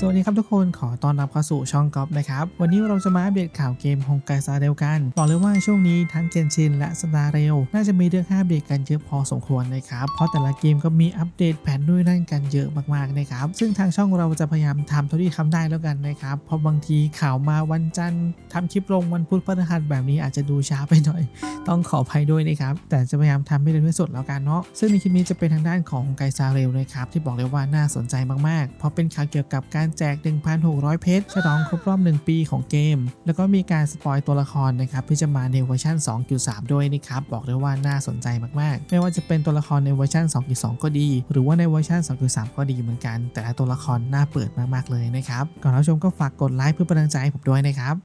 สวัสดีครับทุกคนขอต้อนรับเข้าสู่ช่องกอล์ฟนะครับ วันนี้เราจะมาอัปเดตข่าวเกมฮงไกซาเรลกันบอกเลยว่าช่วงนี้ทั้งเจนชินและสตาร์เรลน่าจะมีเรื่องห้อัปเดตกันเยอะพอสมควรนะครับ เพราะแต่ละเกมก็มีอัปเดตแผนด้วยนั่นกันเยอะมากๆนะครับ ซึ่งทางช่องเราจะพยายามทำเท่าที่ทำได้แล้วกันนะครับ เพราะบางทีข่าวมาวันจันทร์ทำคลิปลงวันพุธพฤหัสแบบนี้อาจจะดูช้าไปหน่อย ต้องขออภัยด้วยนะครับแต่จะพยายามทำให้เร็วที่สุดแล้วกันเนาะซึ่งในคลิปนี้จะเป็นทางด้านของไกซาเรลนะครับที่บอกเลยว่าน่าสนใจมากๆเพราะเป็นข่าวเกี่ยวกับการแจก 1,600 เพชรฉลองครบรอบ 1 ปีของเกม แล้วก็มีการสปอยตัวละครนะครับที่จะมาในเวอร์ชัน2.3 ด้วยนะครับ บอกได้ว่าน่าสนใจมากๆ ไม่ว่าจะเป็นตัวละครในเวอร์ชัน2.2 ก็ดี หรือว่าในเวอร์ชัน2.3 ก็ดีเหมือนกัน แต่ละตัวละครน่าเปิดมากๆเลยนะครับก่อนรับชมก็ฝากกดไลค์เพื่อเป็นกำลังใจให้ผมด้วยนะครับ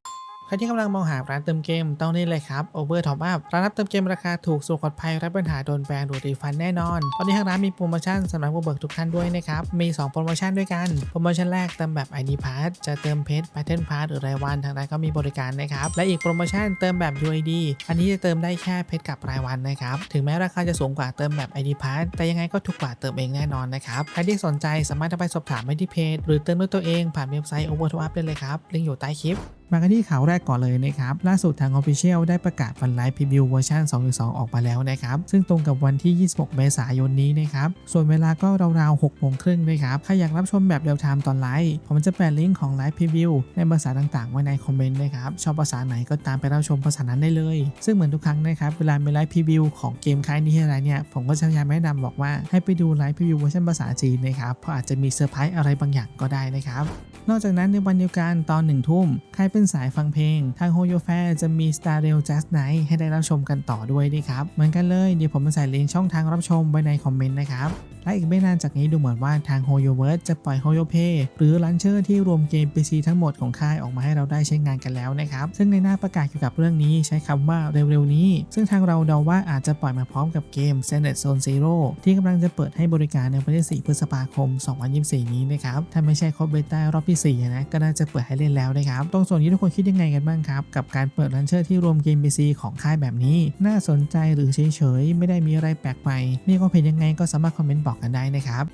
ครที่กำลังมองหาร้านเติมเกมต้องนี่เลยครับ Over Top Up ร้านรับเติมเกมราคาถูกสุขปลอดภัยไร้ปัญหาโดนแบนหรือรีฟันแน่นอน ตอนนี้ทางร้านมีโปรโมชั่นสำหรับผู้เบิกทุกท่านด้วยนะครับ มี 2 โปรโมชั่นด้วยกัน โปรโมชั่นแรกเติมแบบ ID Pass จะเติมเพชร Pattern Pass หรือรายวันทางร้านก็มีบริการนะครับ และอีกโปรโมชั่นเติมแบบ UID อันนี้จะเติมได้แค่เพชรกับรายวันนะครับ ถึงแม้ราคาจะสูงกว่าเติมแบบ ID Pass แต่ยังไงก็ถูกกว่าเติมเองแน่นอนนะครับใครที่สนใจสามารถเข้าไปสอบถามได้ที่เพจหรือเติมด้วยตัวเองผ่านเว็บไซต์ Over Top Up ได้เลยครับลิงก์อยู่ใต้คลิป มากันที่ข่าวแรกก่อนเลยนะครับ ล่าสุดทาง Official ได้ประกาศวันไลฟ์พรีวิวเวอร์ชัน2.2 ออกมาแล้วนะครับ ซึ่งตรงกับวันที่ 26 เมษายนนี้นะครับ ส่วนเวลาก็ราวๆ6โมงครึ่งนะครับ ใครอยากรับชมแบบเรียลไทม์ตอนไลฟ์ ผมจะแปะลิงก์ของไลฟ์พรีวิวในภาษาต่างๆ ไว้ในคอมเมนต์นะครับ ชอบภาษาไหนก็ตามไปรับชมภาษานั้นได้เลย ซึ่งเหมือนทุกครั้งนะครับ เวลามีไลฟ์พรีวิวของเกมค่ายนี้อะไรเนี่ย ผมก็จะพยายามแนะนำบอกว่าให้ไปดูไลฟ์พรีวิวเวอร์ชันภาษาจีนนะครับ เพราะอาจจะมีเซอร์ไพรส์อะไรบางอย่างก็ได้นะครับ นอกจากนั้นในวันเดียวกันตอนหนึ่งทุ่มใครเป็นสายฟังเพลง ทางโฮโยแฟจะมี Star Rail Jazz Night ให้ได้รับชมกันต่อด้วยดีครับ เหมือนกันเลยเดี๋ยวผมจะใส่ลิงก์ช่องทางรับชมไว้ในคอมเมนต์นะครับ และอีกไม่นานจากนี้ดูเหมือนว่าทาง h o y o v e r s e จะปล่อย h o y o Pay หรือลันเชอร์ที่รวมเกม PC ทั้งหมดของค่ายออกมาให้เราได้ใช้งานกันแล้วนะครับ ซึ่งในหน้าประกาศเกี่ยวกับเรื่องนี้ใช้คำว่าเร็วๆนี้ ซึ่งทางเราเดาว่าอาจจะปล่อยมาพร้อมกับเกม s e n e t Zone Zero ที่กำลังจะเปิดให้บริการในวันที่ 4 พฤษภาคม 2024 นี้นะครับ ถ้าไม่ใช่ครบเบต้ารอบที่ 4 นะ ก็น่าจะเปิดให้เล่นแล้วนะครับ ตรงส่วนนี้ทุกคนคิดยังไงกันบ้างครับ กับการเปิดลันเชอร์ที่รวมเกม PC ของค่ายแบบนี้ น่าสนใจหรือเฉยๆ ไม่ได้มีอะไรแปลกใหม่ มีความเห็นยังไงก็สามารถคอมเมนต์บอกอกกันได้นะครับ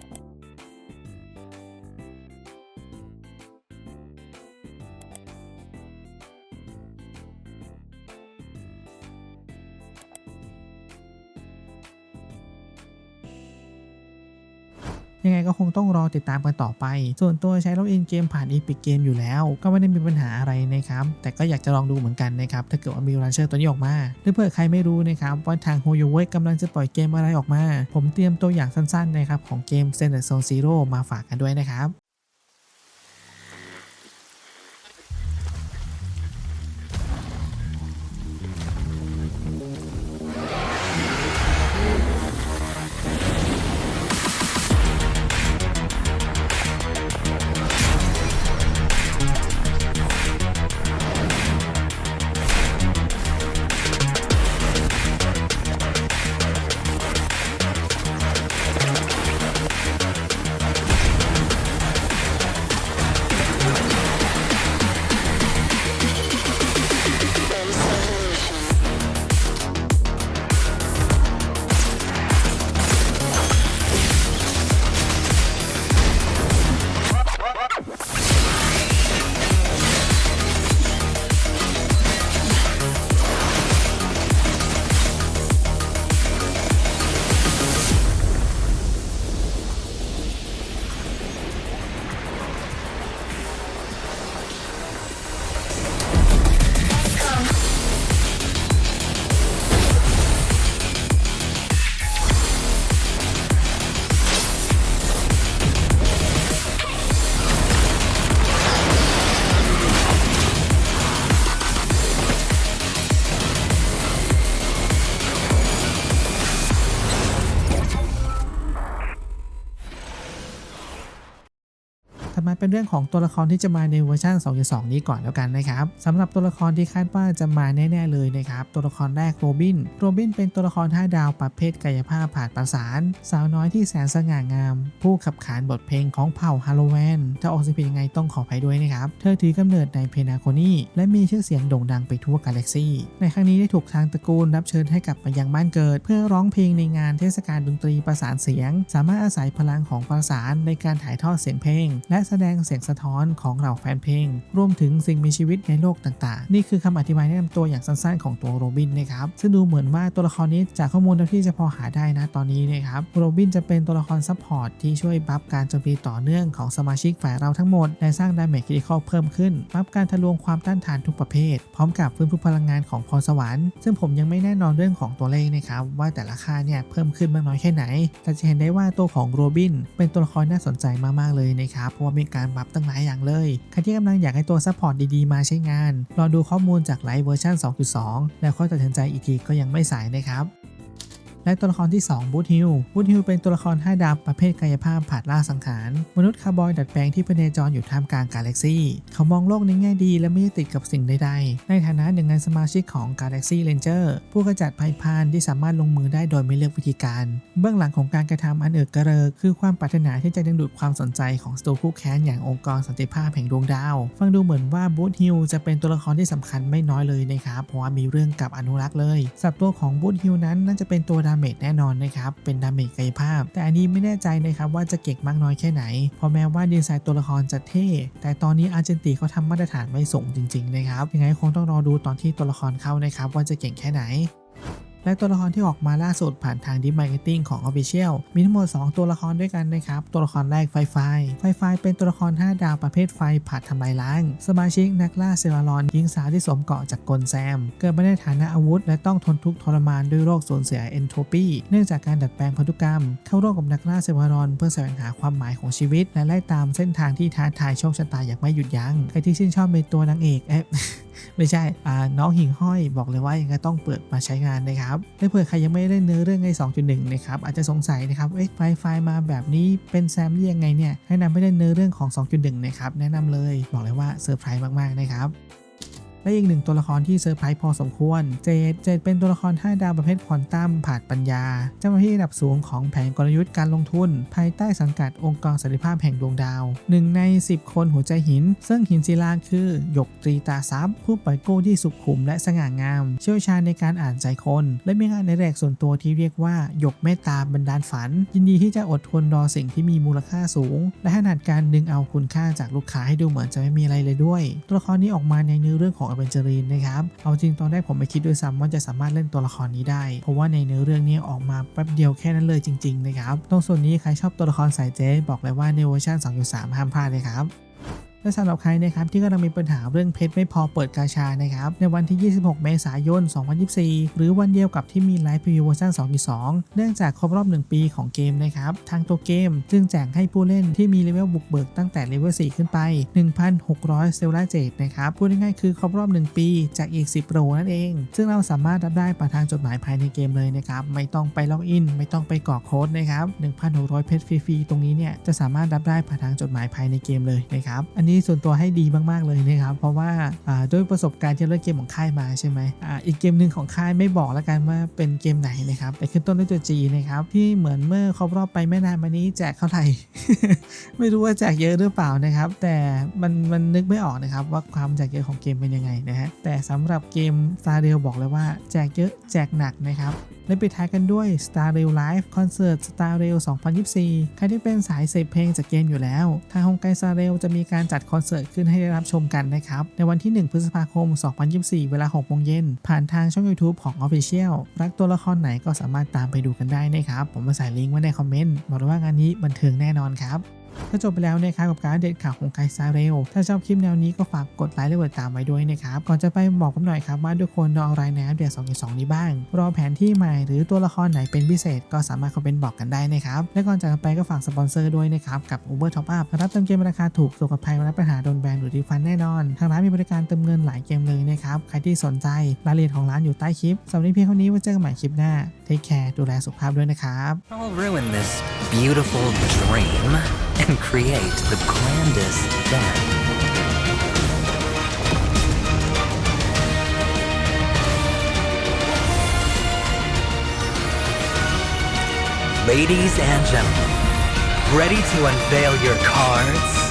คงต้องรอติดตามกันต่อไป ส่วนตัวใช้ล็อกอินเกมผ่าน Epic Game อยู่แล้ว ก็ไม่ได้มีปัญหาอะไรนะครับ แต่ก็อยากจะลองดูเหมือนกันนะครับ ถ้าเกิดว่ามีรันเชอร์ตัวนี้ออกมา หรือเผื่อใครไม่รู้นะครับ ว่าทางโฮโยเวกกำลังจะปล่อยเกมอะไรออกมา ผมเตรียมตัวอย่างสั้นๆนะครับของเกม s e n d Zone Zero มาฝากกันด้วยนะครับ เป็นเรื่องของตัวละครที่จะมาในเวอร์ชัน2.2 นี้ก่อนแล้วกันนะครับสำหรับตัวละครที่คาดว่าจะมาแน่ๆเลยนะครับตัวละครแรกโรบินโรบินเป็นตัวละคร5ดาวประเภทกายภาพผ่านประสาน สาวน้อยที่แสนสง่างาม ผู้ขับขานบทเพลงของเผ่าฮาโลแวนถ้าออกเสียงผิดยังไงต้องขออภัยด้วยนะครับ เธอถือกำเนิดในเพนาโคนีและมีชื่อเสียงโด่งดังไปทั่วกาแล็กซี่ ในครั้งนี้ได้ถูกทางตระกูลรับเชิญให้กลับมายังบ้านเกิด เพื่อร้องเพลงในงานเทศกาลดนตรีประสานเสียง สามารถอาศัยพลังของประสานในการถ่ายทอดเสียงเพลง และแสดงเสียงสะท้อนของเหล่าแฟนเพลง รวมถึงสิ่งมีชีวิตในโลกต่างๆ นี่คือคำอธิบายแนะนำตัวอย่างสั้นๆของตัวโรบินนะครับซึ่งดูเหมือนว่าตัวละครนี้จากข้อมูลที่จะพอหาได้นะตอนนี้นะครับโรบินจะเป็นตัวละครซัพพอร์ตที่ช่วยบัฟการโจมตีต่อเนื่องของสมาชิกฝ่ายเราทั้งหมดและสร้างดาเมจคริติคอลเพิ่มขึ้นบัฟการทะลวงความต้านทานทุกประเภท พร้อมกับฟื้นฟูพลังงานของพรสวรรค์ซึ่งผมยังไม่แน่นอนเรื่องของตัวเลขนะครับว่าแต่ละค่าเนี่ยเพิ่มขึ้นมากน้อยแค่ไหน แต่จะเห็นได้ว่าตัวของโรบินเป็นตัวละครน่าสนใจมากๆเลยนะครับเพราะว่ามีการบัฟตั้งหลายอย่างเลย ใครที่กำลังอยากให้ตัวซัพพอร์ตดีๆ มาใช้งาน รอดูข้อมูลจากไลฟ์เวอร์ชัน2.2 แล้วค่อยตัดสินใจอีกทีก็ยังไม่สายนะครับ และตัวละครที่ 2 บูธฮิล บูธฮิลเป็นตัวละคร 5 ดาวประเภทกายภาพผาดล่าสังขาร มนุษย์คาร์บอยดัดแปลงที่พเนจรอยู่ท่ามกลางกาแล็กซี่ เขามองโลกในแง่ดีและไม่ยึดติดกับสิ่งใดๆ ในฐานะหนึ่งในสมาชิกของ Galaxy Ranger ผู้ขจัดภัยพานที่สามารถลงมือได้โดยไม่เลือกวิธีการ เบื้องหลังของการกระทำอันเอิกกระเริกคือความปรารถนาที่จะดึงดูดความสนใจของสตูคู่แค้นอย่างองค์กรสันติภาพแห่งดวงดาว ฟังดูเหมือนว่าบูธฮิลจะเป็นตัวละครที่สำคัญไม่น้อยเลยนะครับเพราะว่ามีเรื่องกับอนุรักษ์เลยสับตัวของบูธฮิลนั้นน่าจะเป็นตัวดาเมจแน่นอนนะครับ เป็นดาเมจกายภาพ แต่อันนี้ไม่แน่ใจนะครับว่าจะเก่งมากน้อยแค่ไหน เพราะแม้ว่าดีไซน์ตัวละครจะเท่ แต่ตอนนี้อาร์เจนตีเขาทำมาตรฐานไว้สูงจริงๆนะครับ ยังไงคงต้องรอดูตอนที่ตัวละครเข้านะครับว่าจะเก่งแค่ไหน และตัวละครที่ออกมาล่าสุดผ่านทางดิมาร์เก็ตติ้งของ Official มีทั้งหมด 2 ตัวละครด้วยกันนะครับ ตัวละครแรกไฟไฟไฟไฟเป็นตัวละคร 5 ดาวประเภทไฟผัดทำลายล้าง สมาชิกนักล่าเซรารอนหญิงสาวที่สวมเกาะจากกลแซม เกิดมาในฐานะอาวุธ และต้องทนทุกข์ทรมานด้วยโรคสูญเสียเอนโทรปีเนื่องจากการดัดแปลงพันธุกรรม เข้าร่วมกับนักล่าเซรารอน เพื่อแสวงหาความหมายของชีวิต และไล่ตามเส้นทางที่ท้าทายโชคชะตาอย่างไม่หยุดยัง้งใครที่ชื่นชอบเป็นตัวนางเอกเอ๊ะ ไม่ใช่น้องหิ่งห้อยบอกเลยว่ายังไงต้องเปิดมาใช้งานนะครับและเผื่อใครยังไม่ได้เนื้อเรื่องไอ้2.1นะครับอาจจะสงสัยนะครับเอ๊ะไฟไฟล์มาแบบนี้เป็นแซมได้ยังไงเนี่ยให้นำไม่ได้เนื้อเรื่องของ 2.1นะครับแนะนำเลยบอกเลยว่าเซอร์ไพรส์มากๆนะครับ และอีกหนึ่งตัวละครที่เซอร์ไพรส์พอสมควร เจด เจดเป็นตัวละคร 5 ดาวประเภทควอนตัมผาดปัญญา เจ้าหน้าที่ระดับสูงของแผนกลยุทธ์การลงทุน ภายใต้สังกัดองค์กรสันติภาพแห่งดวงดาวหนึ่งใน 10 คนหัวใจหิน ซึ่งหินศิลาคือหยกตรีตาซับผู้ปล่อยกู้ที่สุขุมและสง่างาม เชี่ยวชาญในการอ่านใจคน และมีงานในแรกส่วนตัวที่เรียกว่าหยกเมตตาบันดาลฝัน ยินดีที่จะอดทนรอสิ่งที่มีมูลค่าสูง และถนัดการดึงเอาคุณค่าจากลูกค้าให้ดูเหมือนจะไม่มีอะไรเลยด้วย ตัวละครนี้ออกมาในเนื้อเรื่องของเบนจอรีนนะครับ เอาจริงตอนแรกผมไม่คิดด้วยซ้ำว่าจะสามารถเล่นตัวละครนี้ได้ เพราะว่าในเนื้อเรื่องนี้ออกมาแป๊บเดียวแค่นั้นเลยจริง ๆ นะครับ ตรงส่วนนี้ใครชอบตัวละครสายเจ๊บอกเลยว่าในเวอร์ชัน2.3ห้ามพลาดเลยครับ และสำหรับใครนะครับที่กำลังมีปัญหาเรื่องเพชรไม่พอเปิดกาชานะครับในวันที่ 26 เมษายน 2024 หรือวันเดียวกับที่มีไลฟ์พรีวิวเวอร์ชัน2.2 เนื่องจากครบรอบ 1 ปีของเกมนะครับทางตัวเกมจึงแจกให้ผู้เล่นที่มีเลเวลบุกเบิกตั้งแต่เลเวล 4 ขึ้นไป 1,600 เซลลาเจดนะครับพูดง่ายๆคือครบรอบ 1 ปีจากอีก 10 โปรนั่นเอง ซึ่งเราสามารถรับได้ผ่านทางจดหมายภายในเกมเลยนะครับไม่ต้องไปล็อกอิน ไม่ต้องไปกรอกโค้ดนะครับ1,600 เพชรฟรีๆตรงนี้เนี่ยจะสามารถรับได้ผ่านทางจดหมายภายในเกมเลยนะครับอันนี้ส่วนตัวให้ดีมาก ๆ เลยนะครับ เพราะว่าด้วยประสบการณ์ที่เล่นเกมของค่ายมาใช่ไหมออีกเกมหนึ่งของค่ายไม่บอกแล้วกันว่าเป็นเกมไหนนะครับแต่ขึ้นต้นด้วยตัว G นะครับที่เหมือนเมื่อครบรอบไปไม่นานมานี้แจกเท่าไหร่ ไม่รู้ว่าแจกเยอะหรือเปล่านะครับ แต่มันมันนึกไม่ออกนะครับว่าความแจกเยอะของเกมเป็นยังไงนะฮะแต่สำหรับเกม Star Rail บอกเลยว่าแจกเยอะแจกหนักนะครับ และปิดท้ายกันด้วย Star Rail Live Concert Star Rail 2024 ใครที่เป็นสายเสพเพลงจากเกมอยู่แล้ว ทางฮงไก Star Rail จะมีการจัดคอนเสิร์ตขึ้นให้ได้รับชมกันนะครับ ในวันที่ 1 พฤษภาคม 2024 เวลา6โมงเย็น ผ่านทางช่อง YouTube ของ Official รักตัวละครไหนก็สามารถตามไปดูกันได้นะครับ ผมมาใส่ลิงก์ไว้ในคอมเมนต์บอกเลยว่างานนี้บันเทิงแน่นอนครับ ก็จบไปแล้วนะครับกับการเด็ดข่าวของไกซาเรล ถ้าชอบคลิปแนวนี้ก็ฝากกดไลค์และกดติดตามไว้ด้วยนะครับ ก่อนจะไปบอกผมหน่อยครับว่าทุกคนรออะไรในอัปเดต2.2 นี้บ้าง รอแผนที่ใหม่หรือตัวละครไหนเป็นพิเศษ ก็สามารถคอมเมนต์บอกกันได้นะครับ และก่อนจากกันไปก็ฝากสปอนเซอร์ด้วยนะครับกับ Uber Top Up รับเติมเกมราคาถูกสุขภัยมารับปัญหาโดนแบนหรือรีฟันแน่นอน ทางร้านมีบริการเติมเงินหลายเกมเลยนะครับใครที่สนใจรายละเอียดของร้านอยู่ใต้คลิปสำหรับนี้เพียงเท่านี้ไว้เจอกันใหม่คลิปหน้า Take care ดูแลสุขภาพด้วยนะครับ I'll ruin this beautiful dream create the grandest den. Ladies and gentlemen, ready to unveil your cards?